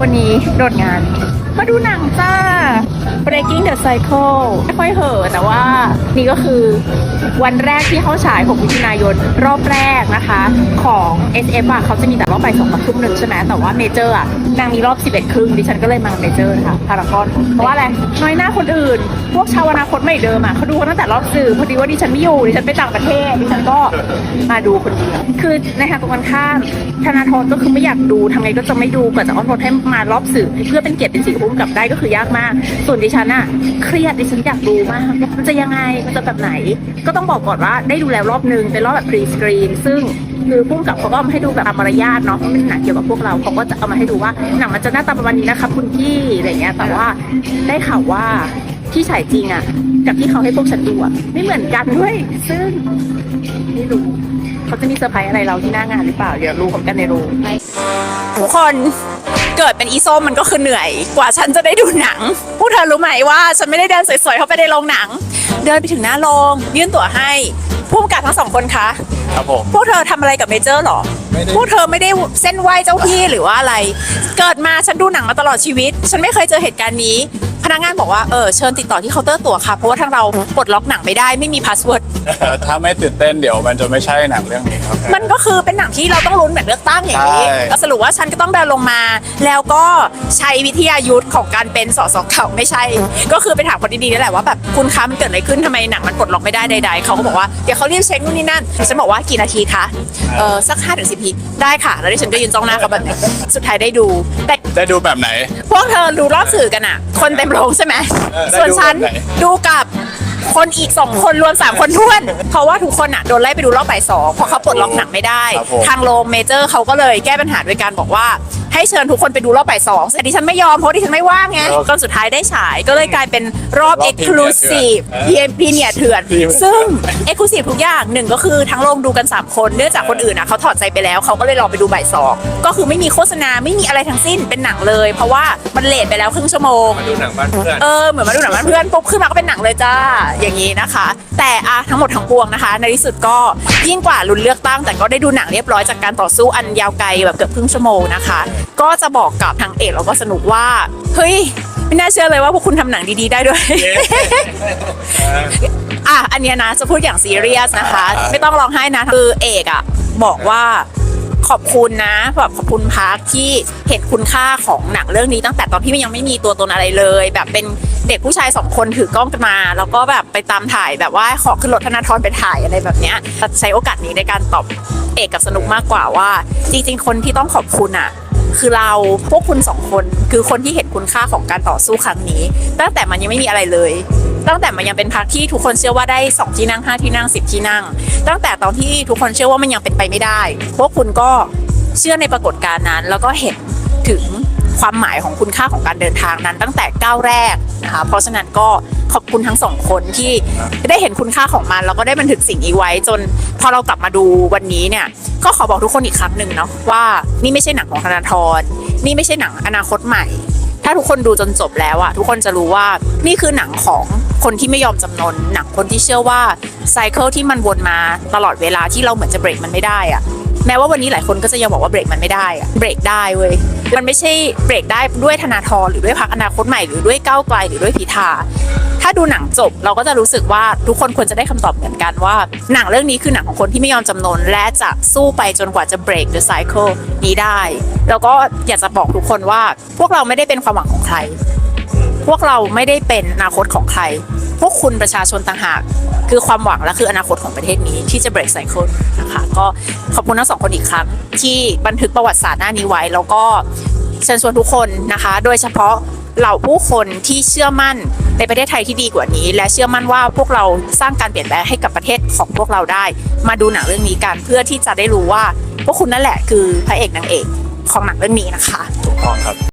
วันนี้โดดงาน มาดูหนังจ้า Breaking the Cycle ไม่ค่อยเหอะแต่ว่านี่ก็คือวันแรกที่เข้าฉาย 6 มิถุนายน รอบแรกนะคะ ของ SF อะเขาจะมีแต่รอบบ่ายสองกับทุ่มหนึ่งใช่ไหมแต่ว่าเมเจอร์อะนางมีรอบ 11 ครึ่งดิฉันก็เลยมาเมเจอร์นะคะพารากอนเพราะว่าอะไรน้อยหน้าคนอื่น พวกชาวอนาคตใหม่เดิมอะเขาดูตั้งแต่รอบสื่อพอดีว่าดิฉันไม่อยู่ดิฉันไปต่างประเทศดิฉันก็มาดูคนเดียวคือในทางตรงกันข้ามธนาธรก็คือไม่อยากดูทำไงก็จะไม่ดูกว่าจะอ้อนวอนให้มารอบสื่อเพื่อเป็นเกียรติเป็นสีพุ่มกลับได้ก็คือยากมาก ส่วนดิฉันอะเครียดดิฉันอยากดูมากว่ามันจะยังไงมันจะแบบไหน ก็ต้องบอกก่อนว่าได้ดูแล้วรอบนึงเป็นรอบแบบพรีสกรีนซึ่งคือพุ่มกับเขาก็เอามาให้ดูแบบตามมารยาทเนาะเพราะมันหนังเกี่ยวกับพวกเราเขาก็จะเอามาให้ดูว่าหนังมันจะหน้าตาประมาณนี้นะคะคุณพี่อะไรเงี้ยแต่ว่าได้ข่าวว่าที่ฉายจริงอะกับที่เขาให้พวกฉันดูอะไม่เหมือนกันด้วย ซึ่งไม่รู้เขาจะมีเซอร์ไพรส์อะไรเราที่หน้างานหรือเปล่าเดี๋ยวรู้พร้อมกันในโรงทุกคน เกิดเป็นอีส้มมันก็คือเหนื่อยกว่าฉันจะได้ดูหนัง พวกเธอรู้ไหมว่าฉันไม่ได้เดินสวยๆเข้าไปในโรงหนัง เดินไปถึงหน้าโรงยื่นตั๋วให้ผู้กำกับทั้งสองคนคะครับผม พวกเธอทำอะไรกับเมเจอร์หรอไม่ได้ พวกเธอไม่ได้เส้นไหวเจ้าที่หรือว่าอะไร เกิดมาฉันดูหนังมาตลอดชีวิต ฉันไม่เคยเจอเหตุการณ์นี้ พนักงานบอกว่าเออเชิญติดต่อที่เคาน์เตอร์ตั๋วค่ะ เพราะว่าทางเราปลดล็อกหนังไม่ได้ไม่มีพาสเวิร์ดถ้าไม่ตื่นเต้นเดี๋ยวมันจะไม่ใช่หนังเรื่องนี้ครับมันก็คือเป็นหนังที่เราต้องลุ้นแบบเลือกตั้งอย่างนี้ใช่ก็สรุปว่าฉันก็ต้องเดินลงมา แล้วก็ใช้วิทยายุทธ์ของการเป็นสสเก่าไม่ใช่ ก็คือไปถามคนดีๆนี่แหละว่าแบบคุณคะมันเกิดอะไรขึ้นทำไมหนังมันปลดล็อกไม่ได้ใดๆเขาก็บอกว่าเดี๋ยวเขารีบเช็คนู่นนี่นั่นฉันบอกว่ากี่นาทีคะเออสักห้าถึงสิบนาทีได้ค่ะ แล้วดิฉันก็ยืนจ้องหน้าเขาแบบนี้สุดท้ายได้ดูแต่ ได้ดูแบบไหน พวกเธอดูรอบสื่อกันอะคนเต็มโรงใช่ไหม เออได้ส่วนฉันดูแบบไหน ดูกับคนอีกสองคนรวมสามคนท้วน เพราะว่าทุกคนอะโดนไล่ไปดูรอบบ่ายสองเพราะเขาปลดล็อกหนังไม่ได้ ครับผม ทางโรงเมเจอร์เขาก็เลยแก้ปัญหาด้วยการบอกว่า ให้เชิญทุกคนไปดูรอบบ่ายสองแต่ดิฉันไม่ยอมเพราะดิฉันไม่ว่างไงจนสุดท้ายได้ฉายก็เลยกลายเป็นรอบ รอบเอ็กซ์คลูซีฟเออพีเนียเถื่อน Premiere ซึ่งเอ็กซ์คลูซีฟทุกอย่างหนึ่งก็คือทั้งโรงดูกัน 3 คนเนื่องจากคนอื่นอะเขาถอดใจไปแล้วเขาก็เลยรอไปดูบ่ายสองก็คือไม่มีโฆษณาไม่มีอะไรทั้งสิ้นเป็นหนังเลย เพราะว่ามันเลทไปแล้วครึ่งชั่วโมงดูหนังบ้านเพื่อน เออเหมือนมาดูหนังบ้านเพื่อนปุ๊บขึ้นมาก็เป็นหนังเลยจ้าอย่างนี้นะคะ แต่อะทั้งหมดทั้งปวงนะคะ ในที่สุดก็ยิ่งกว่าลุ้นเลือกตั้ง แต่ก็ได้ดูหนังเรียบร้อยจากการต่อสู้อันยาวไกลแบบเกือบครึ่งชั่วโมงนะคะ ก็จะบอกกับทางเอกแล้วก็สนุกว่าเฮ้ยไม่น่าเชื่อเลยว่าพวกคุณทำหนังดีๆได้ด้วย อะ อันเนี้ยนะจะพูดอย่างซีเรียสนะคะ ไม่ต้องร้องไห้นะ คือเอกอะ บอกว่า ขอบคุณนะแบบขอบคุณพักที่เห็นคุณค่าของหนังเรื่องนี้ตั้งแต่ตอนที่มันยังไม่มีตัวตนอะไรเลย แบบเป็นเด็กผู้ชายสองคนถือกล้องกันมา แล้วก็แบบไปตามถ่ายแบบว่าขอขึ้นรถธนาธรไปถ่ายอะไรแบบเนี้ยใช้โอกาสนี้ในการตอบเอกกับสนุกมากกว่าว่า จริง ๆ คนที่ต้องขอบคุณอะคือเราพวกคุณสองคนคือคนที่เห็นคุณค่าของการต่อสู้ครั้งนี้ ตั้งแต่มันยังไม่มีอะไรเลย ตั้งแต่มันยังเป็นพรรคที่ทุกคนเชื่อว่าได้สองที่นั่งห้าที่นั่งสิบที่นั่ง ตั้งแต่ตอนที่ทุกคนเชื่อว่ามันยังเป็นไปไม่ได้ พวกคุณก็เชื่อในปรากฏการณ์นั้น แล้วก็เห็นถึงความหมายของคุณค่าของการเดินทางนั้น ตั้งแต่ก้าวแรกนะคะเพราะฉะนั้นก็ขอบคุณทั้งสองคนที่ได้เห็นคุณค่าของมัน แล้วก็ได้บันทึกสิ่งนี้ไว้ จนพอเรากลับมาดูวันนี้เนี่ยก็ขอบอกทุกคนอีกครั้งหนึ่งเนาะว่านี่ไม่ใช่หนังของธนาธรนี่ไม่ใช่หนังอนาคตใหม่ ถ้าทุกคนดูจนจบแล้วอะทุกคนจะรู้ว่านี่คือหนังของคนที่ไม่ยอมจำนนหนังคนที่เชื่อว่าไซเคิลที่มันวนมาตลอดเวลาที่เราเหมือนจะเบรกมันไม่ได้อะแม้ว่าวันนี้หลายคนก็จะยังบอกว่าเบรกมันไม่ได้อะเบรกได้เว้ย มันไม่ใช่เบรกได้ด้วยธนาธรหรือด้วยพักอนาคตใหม่หรือด้วยก้าวไกลหรือด้วยพิธา ถ้าดูหนังจบเราก็จะรู้สึกว่าทุกคนควรจะได้คำตอบเหมือนกันว่า หนังเรื่องนี้คือหนังของคนที่ไม่ยอมจำนน และจะสู้ไปจนกว่าจะ break the cycle นี้ได้ แล้วก็อยากจะบอกทุกคนว่า พวกเราไม่ได้เป็นความหวังของใคร พวกเราไม่ได้เป็นอนาคตของใคร พวกคุณประชาชนต่างหากคือความหวังและคืออนาคตของประเทศนี้ที่จะ break cycle นะคะก็ขอบคุณทั้งสองคนอีกครั้ง ที่บันทึกประวัติศาสตร์หน้านี้ไว้ แล้วก็เชิญชวนทุกคนนะคะ โดยเฉพาะ เหล่าผู้คนที่เชื่อมั่นในประเทศไทยที่ดีกว่านี้ และเชื่อมั่นว่าพวกเราสร้างการเปลี่ยนแปลงให้กับประเทศของพวกเราได้ มาดูหนังเรื่องนี้กันเพื่อที่จะได้รู้ว่าพวกคุณนั่นแหละคือพระเอกนางเอกของหนังเรื่องนี้นะคะ ถูกต้องครับ